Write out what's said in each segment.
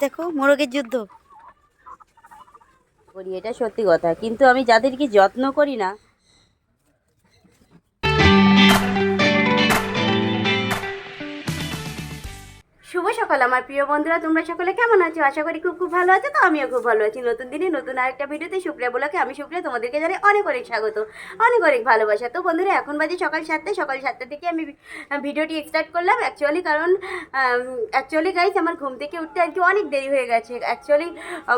দেখো মোরগের যুদ্ধ। করি এটা সত্যি কথা। কিন্তু আমি যাদেরকে যত্ন করি না সকাল আমার প্রিয় বন্ধুরা, তোমরা সকলে কেমন আছো? আশা করি খুব খুব ভালো আছো, তো আমিও খুব ভালো আছি। নতুন দিনে নতুন আরেকটা ভিডিওতে সুপ্রিয়া বলাকে আমি সুপ্রিয়া তোমাদেরকে জানাই অনেক অনেক স্বাগত, অনেক অনেক ভালোবাসা। তো বন্ধুরা, এখন বাজে সকাল সাতটায় সকাল সাতটা থেকে আমি ভিডিওটি স্টার্ট করলাম অ্যাকচুয়ালি কারণ অ্যাকচুয়ালি গাইস আমার ঘুম থেকে উঠতে আর কি অনেক দেরি হয়ে গেছে। অ্যাকচুয়ালি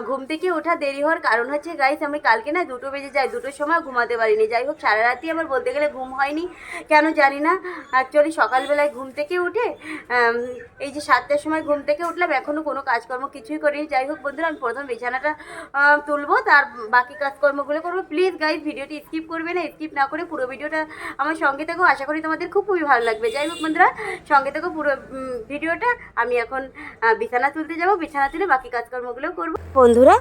ঘুম থেকে ওঠা দেরি হওয়ার কারণ হচ্ছে গাইস আমি কালকে না দুটো বেজে যাই দুটোর সময় ঘুমাতে পারিনি। যাই হোক, সারা রাতই আমার বলতে গেলে ঘুম হয়নি, কেন জানি না। অ্যাকচুয়ালি সকালবেলায় ঘুম থেকে উঠে এই যে সাতটার সময় ঘুম থেকে উঠলাম এখনও কোনো কাজকর্ম কিছুই করিনি। যাই হোক বন্ধুরা, আমি প্রথম বিছানাটা তুলবো, তার বাকি কাজকর্মগুলো করব। প্লিজ গাইজ ভিডিওটি স্কিপ করবে না স্কিপ না করে পুরো ভিডিওটা আমার সঙ্গে থেকেও আশা করি তোমাদের খুব খুবই ভালো লাগবে। যাই হোক বন্ধুরা, সঙ্গে থেকেও পুরো ভিডিওটা। আমি এখন বিছানা তুলতে যাব, বিছানা তুলে বাকি কাজকর্মগুলো করব। বন্ধুরা,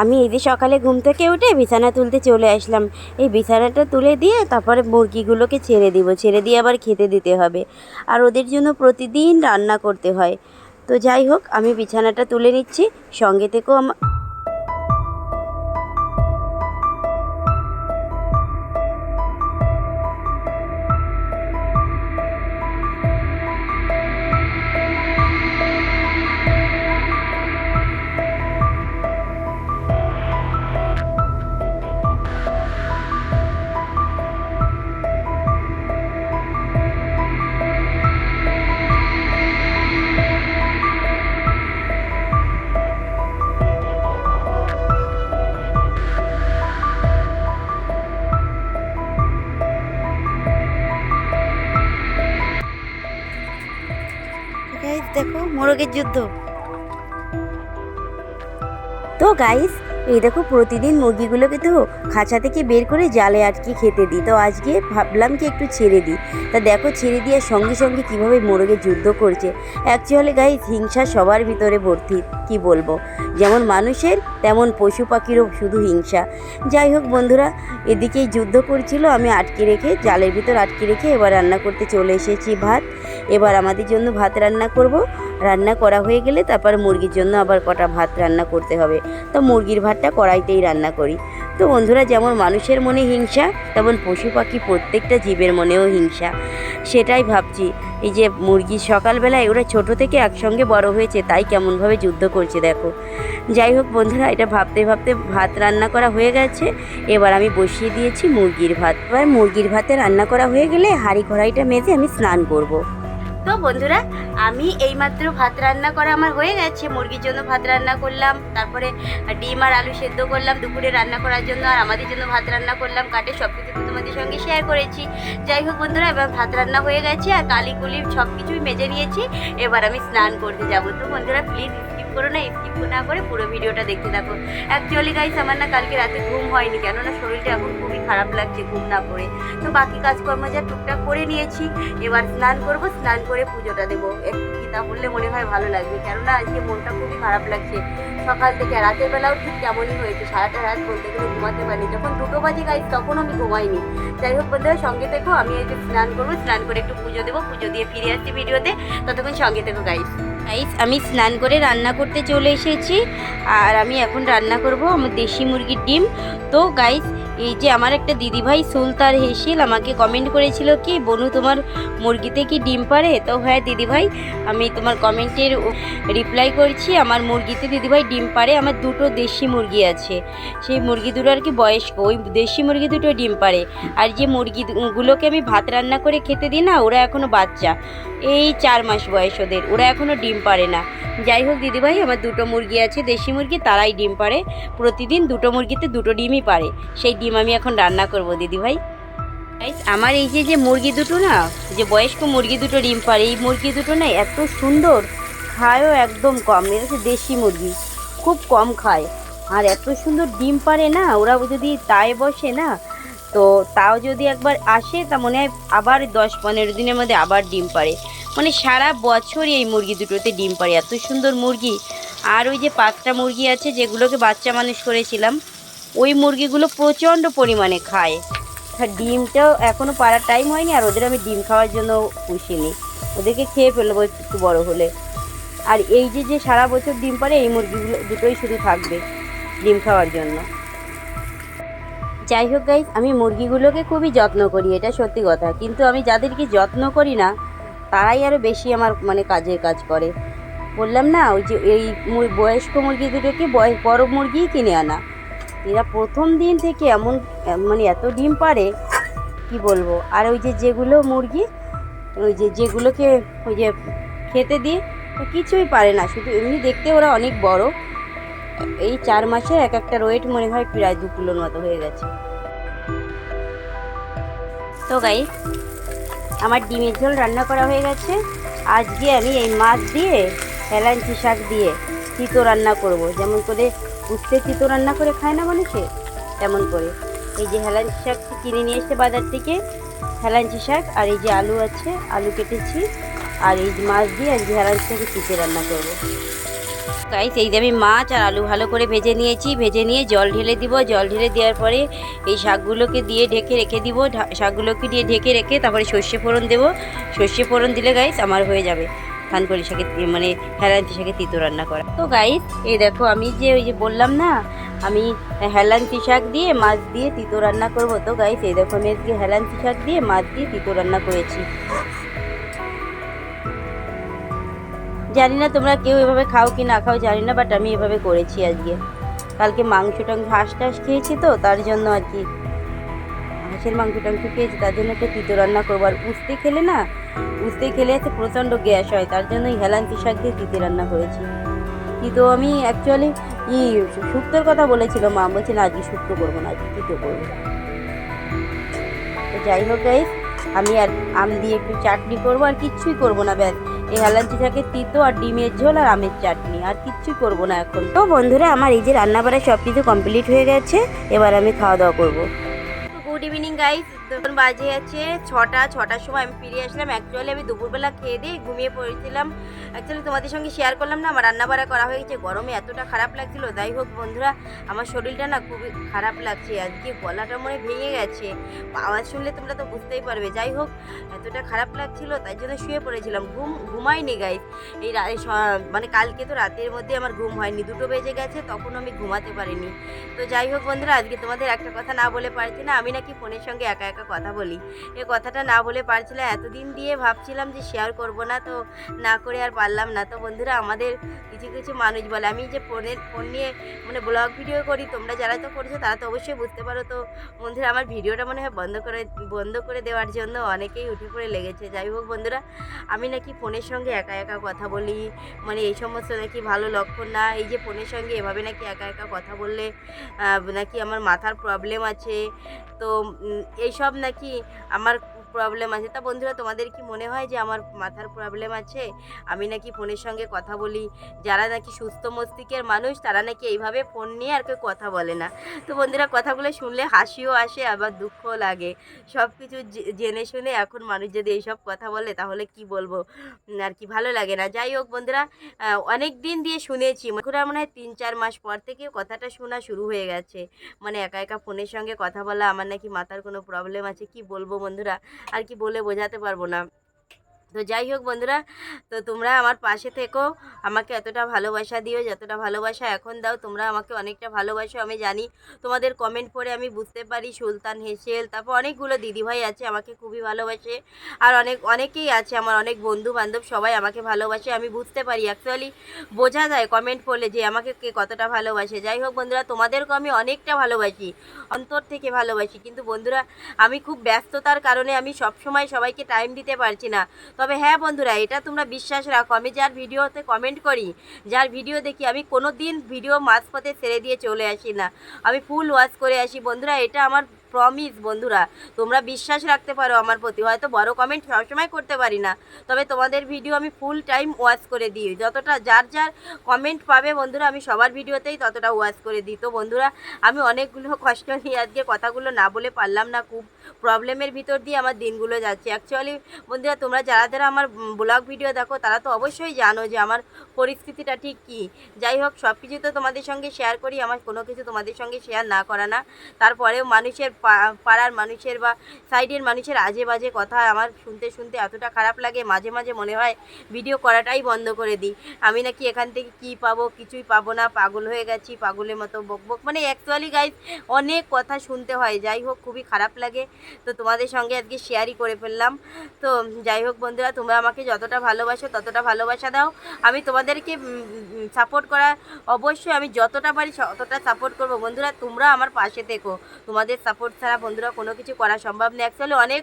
আমি এই যে সকালে ঘুম থেকে উঠে বিছানা তুলতে চলে আসলাম। এই বিছানাটা তুলে দিয়ে তারপরে মুরগিগুলোকে ছেড়ে দিব। ছেড়ে দিয়ে আবার খেতে দিতে হবে। আর ওদের জন্য প্রতিদিন রান্না করতে হয়। তো যাই হোক আমি বিছানাটা তুলে নিচ্ছি। সঙ্গে থেকেও আমার দেখো যুদ্ধ। তো গাইস এই দেখো প্রতিদিন মুরগিগুলোকে তো খাঁচা থেকে বের করে জালে আটকে খেতে দিই। তো আজকে ভাবলাম কি একটু ছেড়ে দিই। তা দেখো ছেড়ে দিয়ে সঙ্গে সঙ্গে কীভাবে মোরগে যুদ্ধ করছে। অ্যাকচুয়ালি গাইস হিংসা সবার ভিতরে ভর্তি, কি বলব? যেমন মানুষের, তেমন পশু পাখিরও শুধু হিংসা। যাই হোক বন্ধুরা, এদিকেই যুদ্ধ করছিল। আমি আটকে রেখে, জালের ভিতর আটকে রেখে এবার রান্না করতে চলে এসেছি ভাত। এবার আমাদের জন্য ভাত রান্না করব। রান্না করা হয়ে গেলে তারপর মুরগির জন্য আবার কটা ভাত রান্না করতে হবে। তো মুরগির ভাতটা কড়াইতেই রান্না করি। তো বন্ধুরা, যেমন মানুষের মনে হিংসা, তেমন পশু পাখি প্রত্যেকটা জীবের মনেও হিংসা। সেটাই ভাবছি। এই যে মুরগি সকালবেলায় ওরা ছোট থেকে একসঙ্গে বড় হয়েছে, তাই কেমনভাবে যুদ্ধ করছে দেখো। যাই হোক বন্ধুরা, এটা ভাবতে ভাবতে ভাত রান্না করা হয়ে গেছে। এবার আমি বসিয়ে দিয়েছি মুরগির ভাত। এবার মুরগির ভাতে রান্না করা হয়ে গেলে হাঁড়ি কড়াইটা মেজে আমি স্নান করব। তো বন্ধুরা, আমি এইমাত্র ভাত রান্না করা আমার হয়ে গেছে। মুরগির জন্য ভাত রান্না করলাম, তারপরে ডিম আর আলু সেদ্ধ করলাম, দুপুরে রান্না করার জন্য আর আমাদের জন্য ভাত রান্না করলাম। কাটে সব কিছু তো তোমাদের সঙ্গে শেয়ার করেছি। যাই হোক বন্ধুরা, এবার ভাত রান্না হয়ে গেছে আর কালি কুলি সব কিছুই মেজে নিয়েছি। এবার আমি স্নান করতে যাব। তো বন্ধুরা প্লিজ স্কিপ করো না স্কিপ না করে পুরো ভিডিওটা দেখতে থাকো। অ্যাকচুয়ালি গাইস আমার না কালকে রাতে ঘুম হয়নি, কেননা শরীরটা এখন খুবই খারাপ লাগছে ঘুম না করে। তো বাকি কাজকর্ম যা টুকটাক করে নিয়েছি, এবার স্নান করব, স্নান করে পুজোটা দেবো। একটু গীতা বললে মনে হয় ভালো লাগবে, কেননা আজকে মনটা খুবই খারাপ লাগছে। সকাল থেকে রাতের বেলাও ঠিক তেমনই হয়েছে, সারাটা রাত বলতে গেলে ঘুমাতে পারিনি। যখন দুটো বাজে গাইস তখন আমি ঘুমাইনি। যাই হোক বন্ধুরা, সঙ্গে থেকো, আমি এই যে স্নান করব, স্নান করে একটু পুজো দেবো, পুজো দিয়ে ফিরে আসছি ভিডিওতে। ততক্ষণ সঙ্গে থেকো গাইস গাইস আমি স্নান করে রান্না করতে চলে এসেছি আর আমি এখন রান্না করব আমার দেশি মুরগির ডিম। তো গাইস এই যে আমার একটা দিদিভাই সুলতার হেসিল আমাকে কমেন্ট করেছিল কি, বনু, তোমার মুরগিতে কি ডিম পারে তো হ্যাঁ দিদিভাই, আমি তোমার কমেন্টের রিপ্লাই করছি, আমার মুরগিতে দিদিভাই ডিম পারে আমার দুটো দেশি মুরগি আছে। সেই মুরগি দুটো আর কি বয়স্ক, ওই দেশি মুরগি দুটো ডিম পারে আর যে মুরগিগুলোকে আমি ভাত রান্না করে খেতে দিই না, ওরা এখনও বাচ্চা। এই চার মাস বয়স ওদের, ওরা এখনও ডিম পারে না। যাই হোক দিদিভাই, আমার দুটো মুরগি আছে, দেশি মুরগি, তারাই ডিম পারে প্রতিদিন দুটো মুরগিতে দুটো ডিমই পারে সেই ডিম আমি এখন রান্না করব, দিদিভাই। আমার এই যে যে মুরগি দুটো না, যে বয়স্ক মুরগি দুটো ডিম পারে এই মুরগি দুটো না এত সুন্দর, খায়ও একদম কম এটা হচ্ছে দেশি মুরগি, খুব কম খায়। আর এত সুন্দর ডিম পারে না, ওরা যদি তাই বসে না, তো তাও যদি একবার আসে, তা মনে হয় আবার দশ পনেরো দিনের মধ্যে আবার ডিম পারে মানে সারা বছরই এই মুরগি দুটোতে ডিম পারে এত সুন্দর মুরগি। আর ওই যে পাঁচটা মুরগি আছে, যেগুলোকে বাচ্চা মানুষ করেছিলাম ওই মুরগিগুলো প্রচণ্ড পরিমাণে খায়। ডিমটাও এখনও পাড়ার টাইম হয়নি, আর ওদের আমি ডিম খাওয়ার জন্য পুষিনি। ওদেরকে খেয়ে ফেলব একটু বড় হলে। আর এই যে যে সারা বছর ডিম পারে এই মুরগিগুলো দুটোই শুধু থাকবে ডিম খাওয়ার জন্য। যাই হোক গাইজ আমি মুরগিগুলোকে খুবই যত্ন করি, এটা সত্যি কথা। কিন্তু আমি যাদেরকে যত্ন করি না, তারাই আরও বেশি আমার মানে কাজের কাজ করে। বললাম না, ওই যে এই বয়স্ক মুরগি দুটোকে বড় মুরগিই কিনে আনা। এরা প্রথম দিন থেকে এমন মানে এত ডিম পারে কি বলব? আর ওই যে যেগুলো মুরগি, ওই যে যেগুলোকে, ওই যে খেতে দিই, তো কিছুই পারে না। শুধু এমনি দেখতে ওরা অনেক বড়। এই চার মাসে এক একটা ওয়েট মনে হয় প্রায় দু কিলোর মতো হয়ে গেছে। তো গাই আমার ডিমের ঝোল রান্না করা হয়ে গেছে। আজকে আমি এই মাছ দিয়ে হেলাঞ্চি শাক দিয়ে তিতো রান্না করব। যেমন করে উস্তে তিতো রান্না করে খায় না মানুষে? তেমন করে। এই যে হেলাঞ্চি শাক কিনে নিয়ে এসে বাজার থেকে, হেলাঞ্চি শাক আর এই যে আলু আছে, আলু কেটেছি। আর এই মাছ দিয়ে আজকে হেলাঞ্চি শাকে তিতে রান্না করব। গাইস এই যে আমি মাছ আর আলু ভালো করে ভেজে নিয়েছি। ভেজে নিয়ে জল ঢেলে দিব। জল ঢেলে দেওয়ার পরে এই শাকগুলোকে দিয়ে ঢেকে রেখে দিব। শাকগুলোকে দিয়ে ঢেকে রেখে তারপরে সর্ষে ফোড়ন দেবো। সর্ষে ফোড়ন দিলে গাইস আমার হয়ে যাবে। থানকড়ি শাকে মানে হেলান্তি শাকে তিতো রান্না করা। তো গাইস এই দেখো আমি যে ওই যে বললাম না, আমি হেলান্তি শাক দিয়ে মাছ দিয়ে তিতো রান্না করব। তো গাইস এই দেখো আমি আজকে হেলান্তি শাক দিয়ে মাছ দিয়ে তিতো রান্না করেছি। জানি না তোমরা কেউ এভাবে খাও কি না খাও, জানি না বাট আমি এভাবে করেছি আজকে। কালকে মাংস টাংস হাঁস টাস খেয়েছি তো, তার জন্য আর কি। হাঁসের মাংস টাংস খেয়েছি তার জন্য একটা তিতো রান্না করব। আর উস্তে খেলে না, উস্তে খেলে আছে প্রচণ্ড গ্যাস হয়, তার জন্য হেলান্তি শাক দিয়ে তিতে রান্না করেছি। তিতো আমি অ্যাকচুয়ালি ই শুক্তোর কথা বলেছিল মা বলছে না আজকে শুক্তো করব না, আজকে তিতো করব তো যাই হোক গাইস আমি আর আম দিয়ে একটু চাটনি করব, আর কিচ্ছুই করব না, ব্যাস। এই হেলাঞ্চি থাকে তিতো আর ডিমের ঝোল আর আমের চাটনি, আর কিচ্ছুই করব না এখন। তো বন্ধুরা, আমার এই যে রান্না বাড়া সব কিছু কমপ্লিট হয়ে গেছে, এবার আমি খাওয়া দাওয়া করব। গুড ইভিনিং গাইস তখন বাজে আছে ছটা, ছটার সময় আমি ফিরে আসলাম। অ্যাকচুয়ালি আমি দুপুরবেলা খেয়ে দিয়ে ঘুমিয়ে পড়েছিলাম। অ্যাকচুয়ালি তোমাদের সঙ্গে শেয়ার করলাম না, আমার রান্না বাড়া করা হয়ে গেছে। গরমে এতটা খারাপ লাগছিল। যাই হোক বন্ধুরা, আমার শরীরটা না খুবই খারাপ লাগছে। আজকে গলাটা মনে ভেঙে গেছে। আওয়াজ শুনলে তোমরা তো বুঝতেই পারবে। যাই হোক, এতটা খারাপ লাগছিল, তাই জন্য শুয়ে পড়েছিলাম। ঘুম, ঘুমাইনি গাইস এই মানে কালকে তো রাতের মধ্যে আমার ঘুম হয়নি। দুটো বেজে গেছে, তখন আমি ঘুমাতে পারিনি। তো যাই হোক বন্ধুরা, আজকে তোমাদের একটা কথা না বলে পারছি না। আমি নাকি ফোনের সঙ্গে একা একা কথা বলি। এ কথাটা না বলে পারছিলাম এতদিন দিয়ে ভাবছিলাম যে শেয়ার করব না তো, না করে আর পারলাম না। তো বন্ধুরা, আমাদের কিছু কিছু মানুষ বলে, আমি যে ফোনের, ফোন নিয়ে মানে ব্লগ ভিডিও করি, তোমরা যারা তো করছ তারা তো অবশ্যই বুঝতে পারো। তো বন্ধুরা, আমার ভিডিওটা মনে হয় বন্ধ করে বন্ধ করে দেওয়ার জন্য অনেকেই উঠে পড়ে লেগেছে। যাই হোক বন্ধুরা, আমি নাকি ফোনের সঙ্গে একা একা কথা বলি মানে এই সমস্ত নাকি ভালো লক্ষণ না, এই যে ফোনের সঙ্গে এভাবে নাকি একা একা কথা বললে নাকি আমার মাথার প্রবলেম আছে তো এইসব নাকি আমার প্রবলেম আছে। তা বন্ধুরা, তোমাদের কি মনে হয় যে আমার মাথার প্রবলেম আছে? আমি নাকি ফোনের সঙ্গে কথা বলি? যারা নাকি সুস্থ মস্তিষ্কের মানুষ, তারা নাকি এইভাবে ফোন নিয়ে আর কেউ কথা বলে না। তো বন্ধুরা, কথাগুলো শুনলে হাসিও আসে, আবার দুঃখও লাগে। সব কিছু জেনে শুনে এখন মানুষ যদি এইসব কথা বলে, তাহলে কি বলব? আর কি ভালো লাগে না। যাই হোক বন্ধুরা অনেক দিন দিয়ে শুনেছি। আর মনে হয় তিন চার মাস পর থেকে কথাটা শোনা শুরু হয়ে গেছে। মানে একা একা ফোনের সঙ্গে কথা বলা, আমার নাকি মাথার কোনো প্রবলেম আছে, কি বলব বন্ধুরা? আর কি বলে বোঝাতে পারব না। তো যাই হোক বন্ধুরা, তো তোমরা আমার পাশে থেকো। আমাকে এতটা ভালোবাসা দিও, যতটা ভালোবাসা এখন দাও, তোমরা আমাকে অনেকটা ভালোবাসো, আমি জানি। তোমাদের কমেন্ট পড়ে আমি বুঝতে পারি, সুলতান, হেসেল, তারপর অনেকগুলো দিদিভাই আছে, আমাকে খুবই ভালোবাসে। আর অনেক, অনেকেই আছে, আমার অনেক বন্ধু বান্ধব সবাই আমাকে ভালোবাসে, আমি বুঝতে পারি। অ্যাকচুয়ালি বোঝা যায় কমেন্ট পড়লে যে আমাকে কে কতটা ভালোবাসে। যাই হোক বন্ধুরা তোমাদেরকে আমি অনেকটা ভালোবাসি, অন্তর থেকে ভালোবাসি। কিন্তু বন্ধুরা, আমি খুব ব্যস্ততার কারণে আমি সব সময় সবাইকে টাইম দিতে পারছি না। তবে হ্যাঁ বন্ধুরা, এটা তোমরা বিশ্বাস রাখো। আমি যার ভিডিওতে কমেন্ট করি, যার ভিডিও দেখি, আমি কোনো দিন ভিডিও মাঝপথে ছেড়ে দিয়ে চলে আসি না। আমি ফুল ওয়াশ করে আসি। বন্ধুরা, এটা আমার প্রমিস বন্ধুরা। তোমরা বিশ্বাস রাখতে পারো আমার প্রতি। হয়তো বড় কমেন্ট সবসময় করতে পারি না। তবে তোমাদের ভিডিও আমি ফুল টাইম ওয়াচ করে দিই। যতটা যার যার কমেন্ট পাবে বন্ধুরা, আমি সবার ভিডিওতেই ততটা ওয়াচ করে দিই। তো বন্ধুরা, আমি অনেকগুলো কষ্ট নিয়ে আজকে কথাগুলো না বলে পারলাম না। খুব প্রবলেমের ভিতর দিয়ে আমার দিনগুলো যাচ্ছে। অ্যাকচুয়ালি বন্ধুরা, তোমরা যারা যারা আমার ব্লগ ভিডিও দেখো, তারা তো অবশ্যই জানো যে আমার পরিস্থিতিটা ঠিক কী। যাই হোক সব কিছু তো তোমাদের সঙ্গে শেয়ার করি। আমার কোনো কিছু তোমাদের সঙ্গে শেয়ার না করা না। তারপরেও মানুষের পাড়ার মানুষের বা সাইডের মানুষের আজে বাজে কথা আমার শুনতে শুনতে এতটা খারাপ লাগে, মাঝে মাঝে মনে হয় ভিডিও করাটাই বন্ধ করে দিই। আমি নাকি এখান থেকে কি পাবো, কিছুই পাবো না, পাগল হয়ে গেছি, পাগলের মতো বক বক। মানে অ্যাকচুয়ালি গাইজ অনেক কথা শুনতে হয়, যাই হোক খুবই খারাপ লাগে। তো তোমাদের সঙ্গে আজকে শেয়ারই করে ফেললাম। তো যাই হোক বন্ধুরা, তোমরা আমাকে যতটা ভালোবাসো ততটা ভালোবাসা দাও। আমি তোমাদেরকে সাপোর্ট করা, অবশ্যই আমি যতটা পারি ততটা সাপোর্ট করব। বন্ধুরা, তোমরা আমার পাশে থেকো। তোমাদের সাপোর্ট ছাড়া বন্ধুরা কোনো কিছু করা সম্ভব নয় অ্যাকচুয়ালি অনেক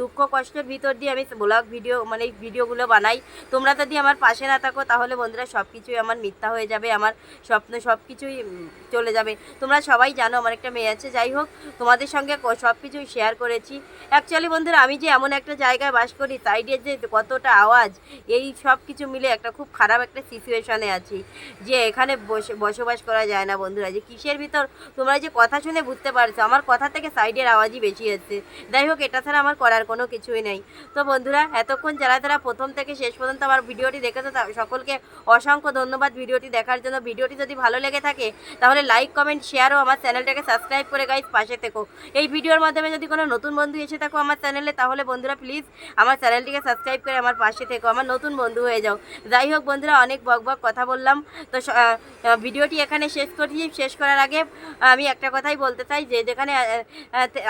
দুঃখ কষ্টের ভিতর দিয়ে আমি ব্লগ ভিডিও মানে এই ভিডিওগুলো বানাই। তোমরা যদি আমার পাশে না থাকো, তাহলে বন্ধুরা সব কিছুই আমার মিথ্যা হয়ে যাবে, আমার স্বপ্ন সব কিছুই চলে যাবে। তোমরা সবাই জানো আমার একটা মেয়ে আছে, যাই হোক, তোমাদের সঙ্গে সব কিছুই শেয়ার করেছি। অ্যাকচুয়ালি বন্ধুরা, আমি যে এমন একটা জায়গায় বাস করি সাইডের যে কতটা আওয়াজ, এই সব কিছু মিলে একটা খুব খারাপ একটা সিচুয়েশনে আছি। যে এখানে বসে, বসবাস করা যায় না বন্ধুরা, যে কিসের ভিতর? তোমরা যে কথা শুনে বুঝতে পারছ, আমার কথা থেকে সাইডের আওয়াজই বেশি হচ্ছে। যাই হোক, এটা ছাড়া আমার করার কোনো কিছুই নেই। তো বন্ধুরা, এতক্ষণ যারা যারা প্রথম থেকে শেষ পর্যন্ত আমার ভিডিওটি দেখেছ সকলকে অসংখ্য ধন্যবাদ ভিডিওটি দেখার জন্য। ভিডিওটি যদি ভালো লেগে থাকে, তাহলে লাইক কমেন্ট শেয়ার ও আমার চ্যানেলটাকে সাবস্ক্রাইব করে গাইজ পাশে থেকো। এই ভিডিওর মাধ্যমে যদি কোনো নতুন বন্ধু এসে থাকো আমার চ্যানেলে, তাহলে বন্ধুরা প্লিজ আমার চ্যানেলটিকে সাবস্ক্রাইব করে আমার পাশে থেকো, আমার নতুন বন্ধু হয়ে যাও। যাই হোক বন্ধুরা, অনেক বক বক কথা বললাম। তো ভিডিওটি এখানে শেষ করছি। শেষ করার আগে, আমি একটা কথাই বলতে চাই, যে যেখানে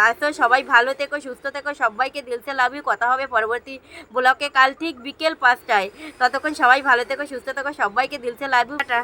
আসো সবাই ভালো থেকো, সুস্থ থেকো সবাইকে দিলসে লাভ কথা হবে পরবর্তী ব্লকে। কাল ঠিক বিকেল পাঁচটায়। ততক্ষণ সবাই ভালো থেকো, সুস্থ থেকো, সবাইকে দিলসে লাভ টাটা।